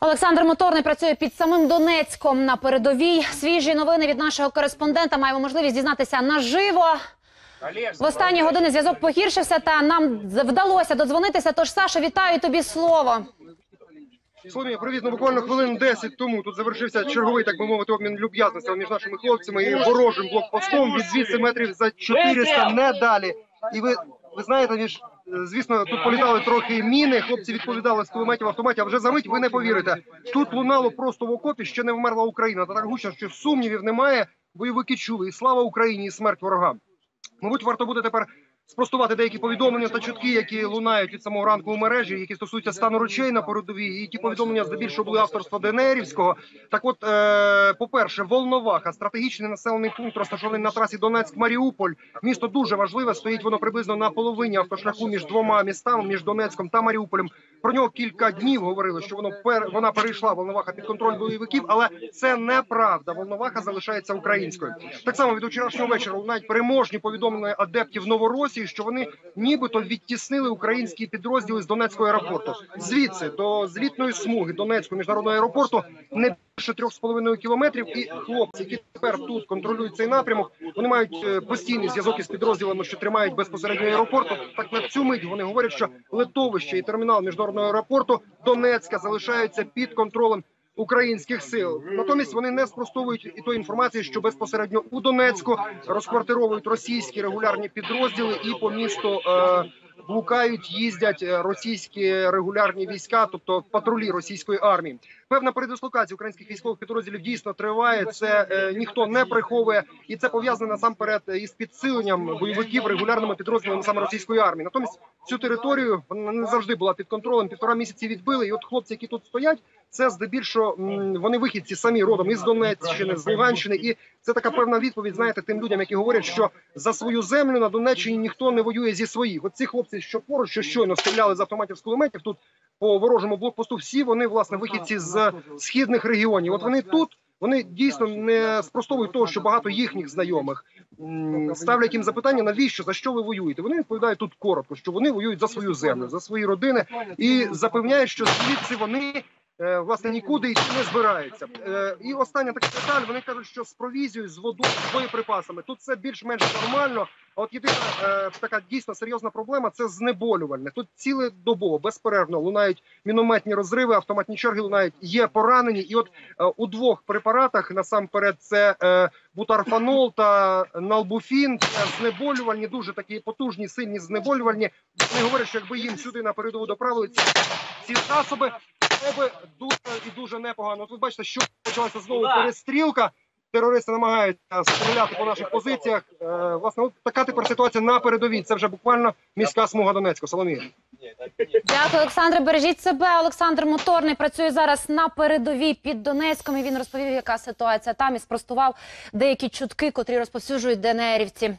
Олександр Моторний працює під самим Донецьком на передовій. Свіжі новини від нашого кореспондента. Маємо можливість дізнатися наживо. В останні години зв'язок погіршився, та нам вдалося додзвонитися. Тож, Саша, вітаю тобі слово. Соломія, привіт. Ну буквально хвилин 10 тому тут завершився черговий, так би мовити, обмін люб'язностей між нашими хлопцями і ворожим блокпостом від звідси метрів за 400, не далі. І ви, ви знаєте, між звісно, тут політали трохи міни. Хлопці відповідали з кулеметів автоматів. А вже за мить ви не повірите. Тут лунало просто в окопі, ще не вмерла Україна. Та так гучно, що сумнівів немає. Бойовики чули і слава Україні, і смерть ворогам. Мабуть, варто буде тепер спростувати деякі повідомлення та чутки, які лунають від самого ранку у мережі, які стосуються стану речей на передовій. І ті повідомлення здебільшого були авторства ДНРівського. Так, от, е, по-перше, Волноваха, стратегічний населений пункт, розташований на трасі Донецьк-Маріуполь. Місто дуже важливе. Стоїть воно приблизно на половині автошляху між двома містами, між Донецьком та Маріуполем. Про нього кілька днів говорили, що воно пер вона перейшла Волноваха під контроль бойовиків, але це неправда. Волноваха залишається українською. Так само від вчорашнього вечора навіть переможні повідомлення адептів Новоросії, що вони нібито відтіснили українські підрозділи з Донецького аеропорту. Звідси до злітної смуги Донецького міжнародного аеропорту не більше трьох з половиною кілометрів. І хлопці, які тепер тут контролюють цей напрямок, вони мають е, постійний зв'язок із підрозділами, що тримають безпосередньо аеропорту. Так на цю мить вони говорять, що литовище і термінал міжнародного аеропорту Донецька залишаються під контролем. Українських сил натомість вони не спростовують і тої інформації, що безпосередньо у Донецьку розквартировують російські регулярні підрозділи, і по місту е, блукають, їздять е, російські регулярні війська, тобто патрулі російської армії. Певна передислокація українських військових підрозділів дійсно триває. Це е, ніхто не приховує, і це пов'язане насамперед із підсиленням бойовиків регулярними підрозділами саме російської армії. Натомість цю територію вона не завжди була під контролем. Півтора місяці відбили. І от хлопці, які тут стоять, це здебільшого вони вихідці самі родом із Донеччини, з Луганщини, і це така певна відповідь. Знаєте, тим людям, які говорять, що за свою землю на Донеччині ніхто не воює зі своїх. От ці хлопці, що поруч, що щойно стріляли з автоматів з кулеметів, тут по ворожому блокпосту, всі вони власне вихідці з східних регіонів. От вони тут. Вони дійсно не спростовують того, що багато їхніх знайомих ставлять їм запитання, навіщо за що ви воюєте. Вони відповідають тут коротко, що вони воюють за свою землю, за свої родини, і запевняють, що звідси вони власне нікуди йти не збираються. Е, І остання така деталь. Вони кажуть, що з провізією, з водою, з боєприпасами тут це більш-менш нормально. А от єдина е, така дійсно серйозна проблема це знеболювальне. Тут цілодобово, безперервно лунають мінометні розриви, автоматні черги лунають. Є поранені, і от е, у двох препаратах насамперед це е, бутарфанол та налбуфін. Це знеболювальні, дуже такі потужні, сильні знеболювальні. Вони говорять, що якби їм сюди на передову доправили ці, ці засоби, то би дуже і дуже непогано. Ви бачите, що почалася знову перестрілка. Терористи намагаються стріляти по наших позиціях. Е, власне, от така тепер ситуація на передовій. Це вже буквально міська смуга Донецька. Соломія. Дякую, Олександре. Бережіть себе. Олександр Моторний працює зараз на передовій під Донецьком. І він розповів, яка ситуація там і спростував деякі чутки, котрі розповсюджують ДНРівці.